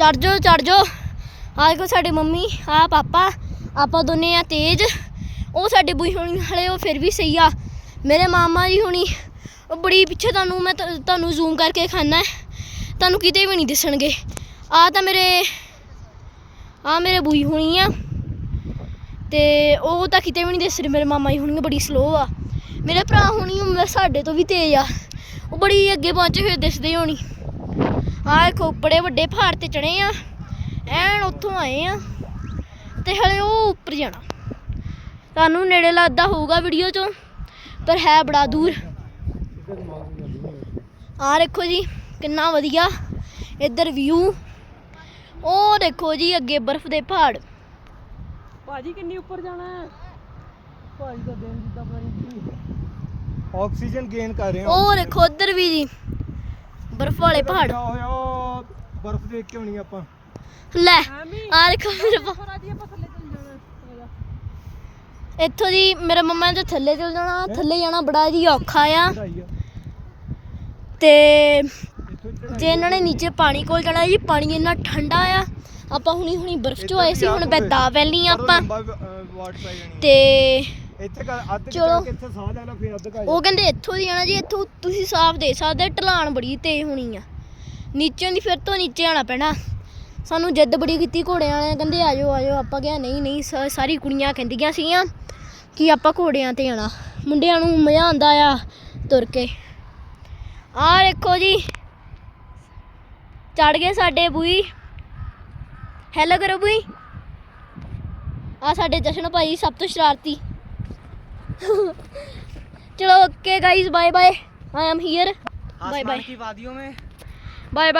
ਚੜ ਜਾਓ ਚੜ ਜਾਓ। ਆਹ ਦੇਖੋ ਸਾਡੇ ਮੰਮੀ ਆ ਪਾਪਾ, ਆਪਾਂ ਦੋਨੇ ਆ ਤੇਜ। ਉਹ ਸਾਡੇ ਬੂਈ ਹੋਣੀ ਹਲੇ ਉਹ ਫਿਰ ਵੀ ਸਹੀ ਆ। ਮੇਰੇ ਮਾਮਾ ਜੀ ਹੋਣੀ, ਉਹ ਬੜੀ ਪਿੱਛੇ ਤੁਹਾਨੂੰ ਮੈਂ ਤੁਹਾਨੂੰ ਜ਼ੂਮ ਕਰਕੇ ਖਾਣਾ ਤੁਹਾਨੂੰ ਕਿਤੇ ਵੀ ਨਹੀਂ ਦਿਸਣਗੇ। ਆ ਤਾਂ ਮੇਰੇ ਆ ਮੇਰੇ ਬੂਈ ਹੋਣੀ ਆ। ਤੇ ਉਹ ਤਾਂ ਕਿਤੇ ਵੀ ਨਹੀਂ ਦਿਸ ਰਹੇ। ਮੇਰੇ ਮਾਮਾ ਜੀ ਹੋਣੀ ਬੜੀ ਸਲੋ ਆ। ਮੇਰੇ ਭਰਾ ਹੋਣੀ ਸਾਡੇ ਤੋਂ ਵੀ ਤੇਜ਼ ਆ। ਉਹ ਬੜੀ ਅੱਗੇ ਪਹੁੰਚੇ ਹੋਏ ਦਿਸਦੇ ਹੋਣੀ। ਆਹ ਦੇਖੋ ਬੜੇ ਵੱਡੇ ਪਹਾੜ ਤੇ ਚੜੇ ਆ। ਐਨ ਉੱਥੋਂ ਆਏ ਆ ਤੇ ਹਲੇ ਉਹ ਉੱਪਰ ਜਾਣਾ। ਤੁਹਾਨੂੰ ਨੇੜੇ ਲੱਗਦਾ ਹੋਊਗਾ ਵੀਡੀਓ 'ਚੋਂ ਪਰ ਹੈ ਬੜਾ ਦੂਰ। ਆਹ ਦੇਖੋ ਜੀ ਕਿੰਨਾ ਵਧੀਆ ਇੱਧਰ ਵਿਊ ਉਹ ਦੇਖੋ ਜੀ ਅੱਗੇ ਬਰਫ਼ ਦੇ ਪਹਾੜ। ਭਾਜੀ ਕਿੰਨੀ ਉੱਪਰ ਜਾਣਾ ਹੈ? ਭਾਜੀ ਦਾ ਦਿਨ ਜਿੱਦਾਂ ਕੀ। ਆਕਸੀਜਨ ਗੇਨ ਕਰ ਰਹੇ ਹਾਂ। ਉਹ ਦੇਖੋ ਇੱਧਰ ਵੀ ਜੀ। ਬਰਫ਼ ਵਾਲੇ ਪਹਾੜ। ਹੋਇਆ? ਬਰਫ਼ ਦੇਖ ਕੇ ਹੋਣੀ ਆਪਾਂ। ਲੈ ਆਹ ਦੇਖੋ ਮੇਰੇ ਪਾ- ਅੱਜ ਆਪਾਂ ਥੱਲੇ ਚੱਲ ਜਾਣਾ ਹੈਗਾ। ਇੱਥੋਂ ਦੀ ਮੇਰੇ ਮੰਮਾ ਨੇ ਥੱਲੇ ਚਲ ਜਾਣਾ ਥੱਲੇ ਜਾਣਾ ਬੜਾ ਜੀ ਔਖਾ ਆ। ਚੜਾਈ ਆ। ਤੇ ਇੱਥੋਂ ਜੇ ਇਹਨਾਂ ਨੇ ਨੀਚੇ ਪਾਣੀ ਕੋਲ ਜਾਣਾ ਜੀ ਪਾਣੀ ਇੰਨਾ ਠੰਡਾ ਆ ਆਪਾਂ ਹੁਣੀ ਹੁਣੀ ਬਰਫ਼ 'ਚ ਆਏ ਸੀ ਹੁਣ ਬੈਦਾ ਵੈਲੀ ਆ ਆਪਾਂ। ਵਾਟ ਪੈ ਜਾਣੀ ਤੇ ਇੱਥੇ ਅੱਧ ਚਲੋ। ਚੜ੍ਹ ਕੇ ਇੱਥੇ ਸਾਹ ਲੈਣਾ ਫਿਰ ਅੱਧ ਕਾ ਉਹ ਕਹਿੰਦੇ ਇੱਥੋਂ ਦੀ ਜਾਣਾ ਜੀ ਇੱਥੋਂ ਤੁਸੀਂ ਸਾਫ਼ ਦੇ ਸਕਦੇ ਢਲਾਣ ਬੜੀ ਤੇਜ਼ ਹੋਣੀ ਆ। ਨੀਚੇ ਦੀ ਫਿਰ ਤੋਂ ਨੀਚੇ ਆਣਾ ਪੈਣਾ। ਸਾਨੂੰ ਜਿੱਦ ਬੜੀ ਕੀਤੀ ਘੋੜਿਆਂ ਵਾਲਿਆਂ ਕਹਿੰਦੇ ਆ ਜਾਓ ਆ ਜਾਓ। ਆਪਾਂ ਕਿਹਾ ਨਹੀਂ ਨਹੀਂ ਸ- ਸਾਰੀ ਕੁੜੀਆਂ ਕਹਿੰਦੀਆਂ ਸੀਗੀਆਂ ਕਿ ਆਪਾਂ ਘੋੜਿਆਂ ਤੇ ਆਣਾ ਮੁੰਡਿਆਂ ਨੂੰ ਮਜ਼ਾ ਆਉਂਦਾ ਆ ਤੁਰ ਕੇ। ਆਹ ਦੇਖੋ ਜੀ। ਚੜ ਗਏ ਸਾਡੇ ਬੂਈ। ਹੈਲੋ ਕਰੋ ਬੂਈ। ਆ ਸਾਡੇ ਜਸ਼ਨ ਭਾਈ ਸਭ ਤੋਂ ਸ਼ਰਾਰਤੀ। चलो okay guys bye bye I am here bye bye की वादियों में बाय बाय